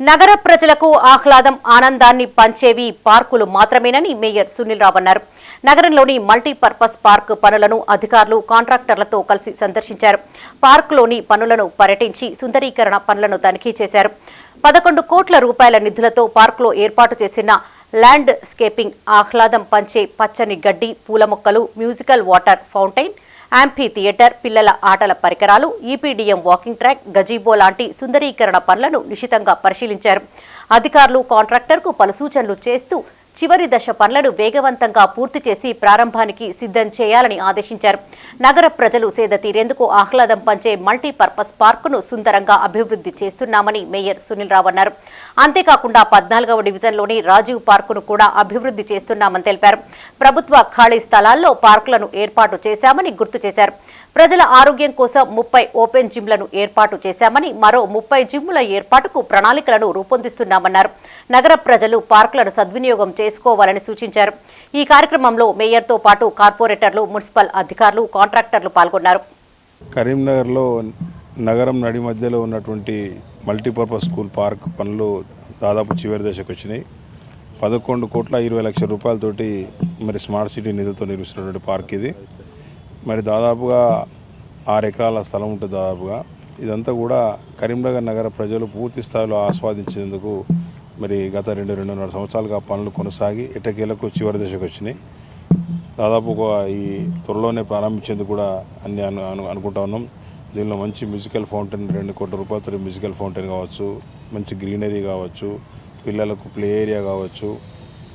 నగర ప్రజలకు ఆహ్లాదం ఆనందాన్ని పంచేవి పార్కులు మాత్రమేనని మేయర్ సునీల్ రావు అన్నారు. నగరంలోని మల్టీపర్పస్ పార్క్ పనులను అధికారులు కాంట్రాక్టర్లతో కలిసి సందర్శించారు. పార్కులోని పనులను పర్యటించి సుందరీకరణ పనులను తనిఖీ చేశారు. పదకొండు కోట్ల రూపాయల నిధులతో పార్కులో ఏర్పాటు చేసిన ల్యాండ్ స్కేపింగ్ ఆహ్లాదం పంచే పచ్చని గడ్డి పూల మొక్కలు musical water fountain amphitheatre పిల్లల ఆటల పరికరాలు ఈపీడీఎం వాకింగ్ ట్రాక్ గజీబో లాంటి సుందరీకరణ పనులను నిశితంగా పరిశీలించారు. అధికారులు కాంట్రాక్టర్కు పలు సూచనలు చేస్తూ చివరి దశ పనులను వేగవంతంగా పూర్తి చేసి ప్రారంభానికి సిద్ధం చేయాలని ఆదేశించారు. నగర ప్రజలు సేద తీరేందుకు ఆహ్లాదం పంచే మల్టీపర్పస్ పార్కును సుందరంగా అభివృద్ధి చేస్తున్నామని మేయర్ సునీల్ రావు అన్నారు. అంతేకాకుండా పద్నాలుగవ డివిజన్లోని రాజీవ్ పార్కును కూడా అభివృద్ధి చేస్తున్నామని తెలిపారు. ప్రభుత్వ ఖాళీ స్థలాల్లో పార్కులను ఏర్పాటు చేశామని గుర్తు చేశారు. ప్రజల ఆరోగ్యం కోసం ముప్పై ఓపెన్ జిమ్లను ఏర్పాటు చేశామని మరో ముప్పై జిమ్ల ఏర్పాటుకు ప్రణాళికలను రూపొందిస్తున్నామన్నారు. నగర ప్రజలు పార్కులను సద్వినియోగం చేసుకోవాలని సూచించారు. ఈ కార్యక్రమంలో మేయర్తో పాటు కార్పొరేటర్లు మున్సిపల్ అధికారులు కాంట్రాక్టర్లు పాల్గొన్నారు. కరీంనగర్లో నగరం నడి మధ్యలో ఉన్నటువంటి మల్టీపర్పస్ స్కూల్ పార్క్ పనులు దాదాపు చివరి దశకు వచ్చినాయి. పదకొండు కోట్ల ఇరవై లక్షల రూపాయలతోటి మరి స్మార్ట్ సిటీ నిధులతో నిర్మిస్తున్నటువంటి పార్క్ ఇది. మరి దాదాపుగా ఆరు ఎకరాల స్థలం ఉంటుంది దాదాపుగా ఇదంతా కూడా కరీంనగర్ నగర ప్రజలు పూర్తి స్థాయిలో ఆస్వాదించేందుకు మరి గత రెండు రెండున్నర సంవత్సరాలుగా పనులు కొనసాగి ఎటకేలకు చివరి దశకు వచ్చినాయి. దాదాపు ఈ త్వరలోనే ప్రారంభించేందుకు కూడా అన్ని అను అనుకుంటా ఉన్నాం. దీనిలో మంచి మ్యూజికల్ ఫౌంటైన్ రెండు కోట్ల రూపాయలతో మ్యూజికల్ ఫౌంటైన్ కావచ్చు మంచి గ్రీనరీ కావచ్చు పిల్లలకు ప్లే ఏరియా కావచ్చు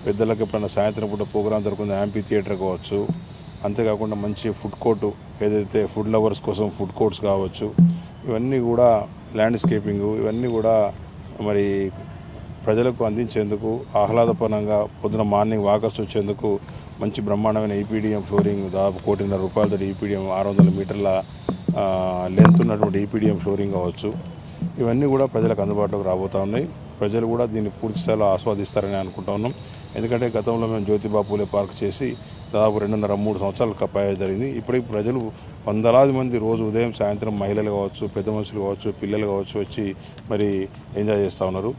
పెద్దలకు ఎప్పుడైనా సాయంత్రం పూట ప్రోగ్రాం దొరుకుతుంది యాంపీ థియేటర్ కావచ్చు అంతేకాకుండా మంచి ఫుడ్ కోర్టు ఏదైతే ఫుడ్ లవర్స్ కోసం ఫుడ్ కోర్ట్స్ కావచ్చు ఇవన్నీ కూడా ల్యాండ్స్కేపింగ్ ఇవన్నీ కూడా మరి ప్రజలకు అందించేందుకు ఆహ్లాదపరంగా పొద్దున మార్నింగ్ వాకర్స్ వచ్చేందుకు మంచి బ్రహ్మాండమైన ఈపీడిఎం ఫ్లోరింగ్ దాదాపు కోటిన్నర రూపాయలతో ఈపీడిఎం ఆరు వందల మీటర్ల లెంత్ ఉన్నటువంటి ఈపీడిఎం ఫ్లోరింగ్ కావచ్చు. ఇవన్నీ కూడా ప్రజలకు అందుబాటులోకి రాబోతా ఉన్నాయి. ప్రజలు కూడా దీన్ని పూర్తి స్థాయిలో ఆస్వాదిస్తారని అనుకుంటా ఉన్నాం. ఎందుకంటే గతంలో మేము జ్యోతిబా పూలే పార్క్ చేసి దాదాపు రెండున్నర మూడు సంవత్సరాలు కప్పాయడం జరిగింది. ఇప్పటికి ప్రజలు వందలాది మంది రోజు ఉదయం సాయంత్రం మహిళలు కావచ్చు పెద్ద మనుషులు కావచ్చు పిల్లలు కావచ్చు వచ్చి మరి ఎంజాయ్ చేస్తూ ఉన్నారు.